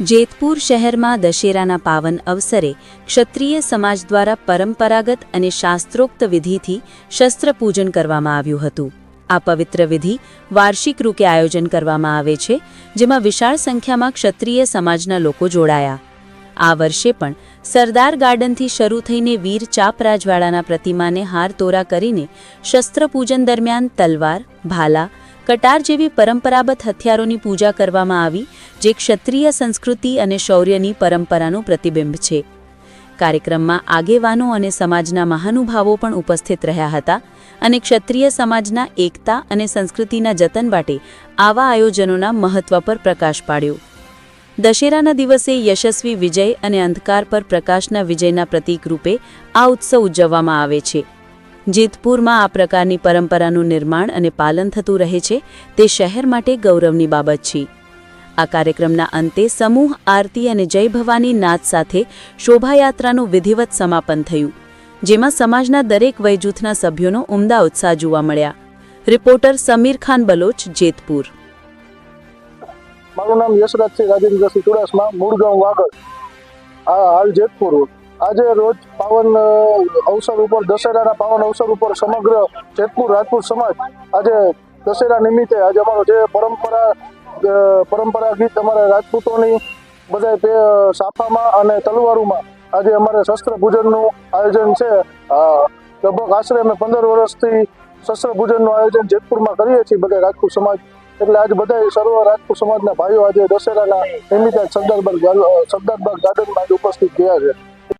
જેતપુર શહેરમાં દશેરાના પાવન અવસરે ક્ષત્રિય સમાજ દ્વારા પરંપરાગત અને શાસ્ત્રોક્ત વિધિથી શસ્ત્રપૂજન કરવામાં આવ્યું હતું. આ પવિત્ર વિધિ વાર્ષિક રૂપે આયોજન કરવામાં આવે છે, જેમાં વિશાળ સંખ્યામાં ક્ષત્રિય સમાજના લોકો જોડાયા. આ વર્ષે પણ સરદાર ગાર્ડનથી શરૂ થઈને વીર ચાપરાજવાળાના પ્રતિમાને હાર તોરા કરીને શસ્ત્રપૂજન દરમિયાન તલવાર, ભાલા કટાર જેવી પરંપરાગત હથિયારોની પૂજા કરવામાં આવી, જે ક્ષત્રિય સંસ્કૃતિ અને શૌર્યની પરંપરાનું પ્રતિબિંબ છે. કાર્યક્રમમાં આગેવાનો અને સમાજના મહાનુભાવો પણ ઉપસ્થિત રહ્યા હતા અને ક્ષત્રિય સમાજના એકતા અને સંસ્કૃતિના જતન માટે આવા આયોજનોના મહત્વ પર પ્રકાશ પાડ્યો. દશેરાના દિવસે યશસ્વી વિજય અને અંધકાર પર પ્રકાશના વિજયના પ્રતીક રૂપે આ ઉત્સવ ઉજવવામાં આવે છે. જેતપુરમાં આ પ્રકારની પરંપરાનું નિર્માણ અને પાલન થતું રહે છે, તે શહેર માટે ગૌરવની બાબત છે. આ કાર્યક્રમના અંતે સમૂહ આરતી અને જય ભવાની નાદ સાથે શોભાયાત્રાનું વિધિવત સમાપન થયું, જેમાં સમાજના દરેક વયજૂથના સભ્યોનો ઉમદા ઉત્સાહ જોવા મળ્યા. રિપોર્ટર સમીર ખાન બલોચ, જેતપુર. મારું નામ યશરાજસિંહ રાજેન્દ્રસિંહ ચુડાસમા મૂળ ગામ વાગડ. હાલ જેતપુર આજે રોજ પાવન અવસર ઉપર, દશેરાના પાવન અવસર ઉપર સમગ્ર જેતપુર રાજપૂત સમાજ આજે દશેરા નિમિત્તે આજે અમારો જે પરંપરા પરંપરાગત અમારા રાજપૂતોની બધા સાફામાં અને તલવારોમાં આજે અમારે શસ્ત્ર પૂજનનું આયોજન છે. લગભગ આશરે અમે પંદર વર્ષથી શસ્ત્ર પૂજનનું આયોજન જેતપુરમાં કરીએ છીએ બધા રાજપૂત સમાજ. એટલે આજ બધા સર્વ રાજપૂત સમાજના ભાઈઓ આજે દશેરાના નિમિત્તે સરદારબાગ સરદારબાગ ગાર્ડનમાં ઉપસ્થિત થયા છે.